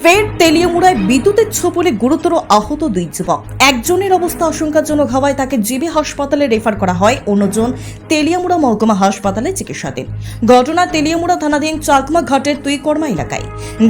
ফের তেলিয়ামুড়ায় বিদ্যুতের ছোপলে গুরুতর আহত দুই যুবক। একজনের অবস্থা আশঙ্কাজনক হওয়ায় তাকে জিবি হাসপাতালে রেফার করা হয়। অন্যজন তেলিয়ামুড়া মহকুমা হাসপাতালে চিকিৎসাধীন। ঘটনা তেলিয়ামুড়া থানাধীন চাকমা ঘাটের তুইকর্মা এলাকায়।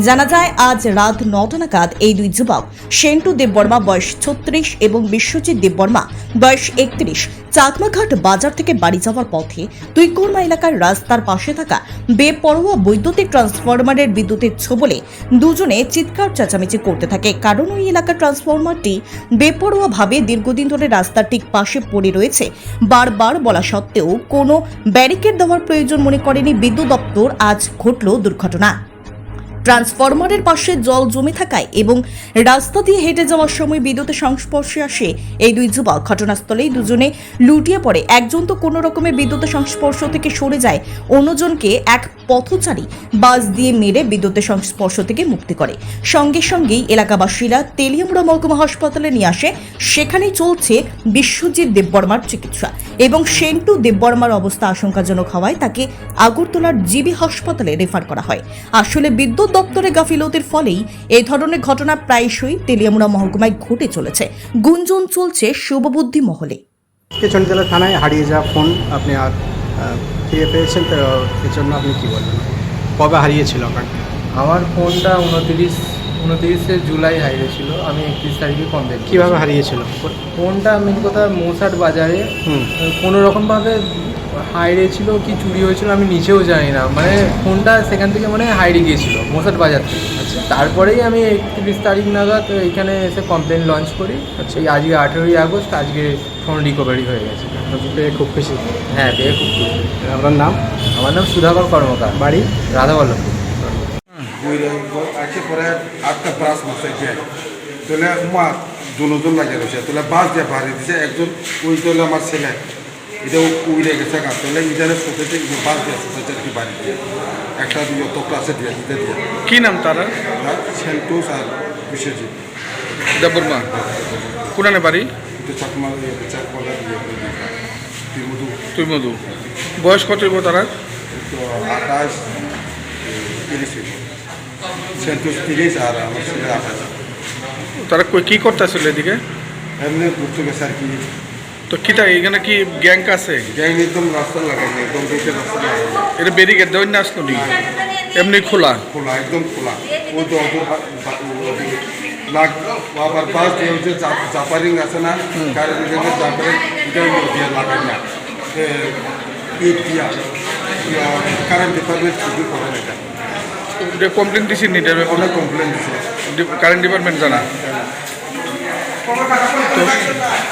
জানা যায়, আজ রাত নটা নাগাদ এই দুই যুবক, সেন্টু দেববর্মা বয়স ছত্রিশ এবং বিশ্বজিৎ দেববর্মা বয়স একত্রিশ চাকমাঘাট বাজার থেকে বাড়ি যাওয়ার পথে তুইকর্মা এলাকার রাস্তার পাশে থাকা বেপরোয়া বৈদ্যুতিক ট্রান্সফরমারের বিদ্যুতের ছোবলে দুজনে চিৎকার চেঁচামেচি করতে থাকে। কারণ ওই এলাকার ট্রান্সফরমারটি বেপরোয়াভাবে দীর্ঘদিন ধরে রাস্তার ঠিক পাশে পড়ে রয়েছে। বারবার বলা সত্ত্বেও কোনো ব্যারিকেড দেওয়ার প্রয়োজন মনে করেনি বিদ্যুৎ দপ্তর। আজ ঘটল দুর্ঘটনা। ট্রান্সফরমারের পাশে জল জমে থাকায় এবং রাস্তা দিয়ে হেঁটে যাওয়ার সময় বিদ্যুতের সংস্পর্শে আসে। এই দুই যুবক ঘটনাস্থলেই দুজনে লুটিয়ে পড়ে। একজন তো কোনো রকমে বিদ্যুতের সংস্পর্শ থেকে সরে যায়, অন্যজনকে এক পথচারী বাস দিয়ে মেরে বিদ্যুতের সংস্পর্শ থেকে মুক্তি করে। সঙ্গে সঙ্গেই এলাকাবাসীরা তেলিয়ামুড়া মহকুমা হাসপাতালে নিয়ে আসে। সেখানেই চলছে বিশ্বজিৎ দেববর্মার চিকিৎসা এবং সেন্টু দেববর্মার অবস্থা আশঙ্কাজনক হওয়ায় তাকে আগরতলার জিবি হাসপাতালে রেফার করা হয়। আসলে বিদ্যুৎ দপ্তরে গাফিলতির ফলেই এই ধরনের ঘটনা প্রায়শই তেলিয়ামুড়া মহকুমায় ঘটে চলেছে। গুঞ্জন চলছে শুভবুদ্ধি মহলে। পেছন জেলা থানায় হারিয়ে যাওয়া ফোন আপনি আর ফিরে পেয়েছেন? তো এর জন্য আপনি কী বলবেন? কবে হারিয়েছিল আপনার? আমার ফোনটা উনতিরিশ উনতিরিশে জুলাই হারিয়েছিল। আমি একত্রিশ তারিখে কমপ্লেন কীভাবে হারিয়েছিল? ফোনটা মেন কথা মৌসাট বাজারে হুম। কোনো রকমভাবে হারিয়েছিল কি চুরি হয়েছিল আমি নিচেও জানি না। মানে ফোনটা সেখান থেকে মানে হারিয়ে গিয়েছিল মোসাদ বাজার থেকে। আচ্ছা। তারপরেই আমি একত্রিশ তারিখ নাগাদ এখানে এসে কমপ্লেন লঞ্চ করি। আচ্ছা। এই আজকে আঠেরোই আগস্ট আজকে ফোন রিকভারি হয়ে গেছে। পেয়ে খুব খুশি? হ্যাঁ পেয়ে খুব খুশি। আপনার নাম? আমার নাম সুধাকর কর্মকার। বাড়ি? রাধাবল্লভপুর আছে পরে আটটা ব্রাশ মাসে যায় তাহলে মা দুজন লাগে রয়েছে তাহলে বাস দিয়ে বাড়ি দিছে একজন ওই তাহলে আমার ছেলে এটা উইরে গেছে গা। তাহলে ইটারে সোসাইটি বাস দিয়ে সোসাইটি আর কি বাড়ি দিয়ে? একটা দিয়ে তো ক্লাসে দিয়ে দিতে দিয়ে। কি নাম তারা? সেন্টোস আর বিশ্বজিৎ। দেববর্মা। কোনানে বাড়ি? চাকমা চাকমালা দিয়ে তিরমধু। তুই মধু বয়স কত হইব তারা আঠাশ তিরিশ সেন্টোস তিরিশ আর আমার ছেলে আঠাশ। তারা কি করতে আসলে এদিকে? এমনি ঘুরতে গেছে আর কি। তো কিটা এখানে কি গ্যাং আছে? গ্যাং একদম রাস্তা লাগাইনি একদম রাস্তা এটা ব্যারিকেড দেওয়ার না আসলো নি? এমনি খোলা? খোলা একদম খোলা। ও তো লাগ আবার বাস যে হচ্ছে জাপারিং আছে না কারণ এখানে জাপারিং এটা দিয়ে লাগাই না। কারেন্ট ডিপার্টমেন্ট করে এটা। কমপ্লেন দিছি নি অনেক কমপ্লেন দিছে। কারেন্ট ডিপার্টমেন্ট জানা? কি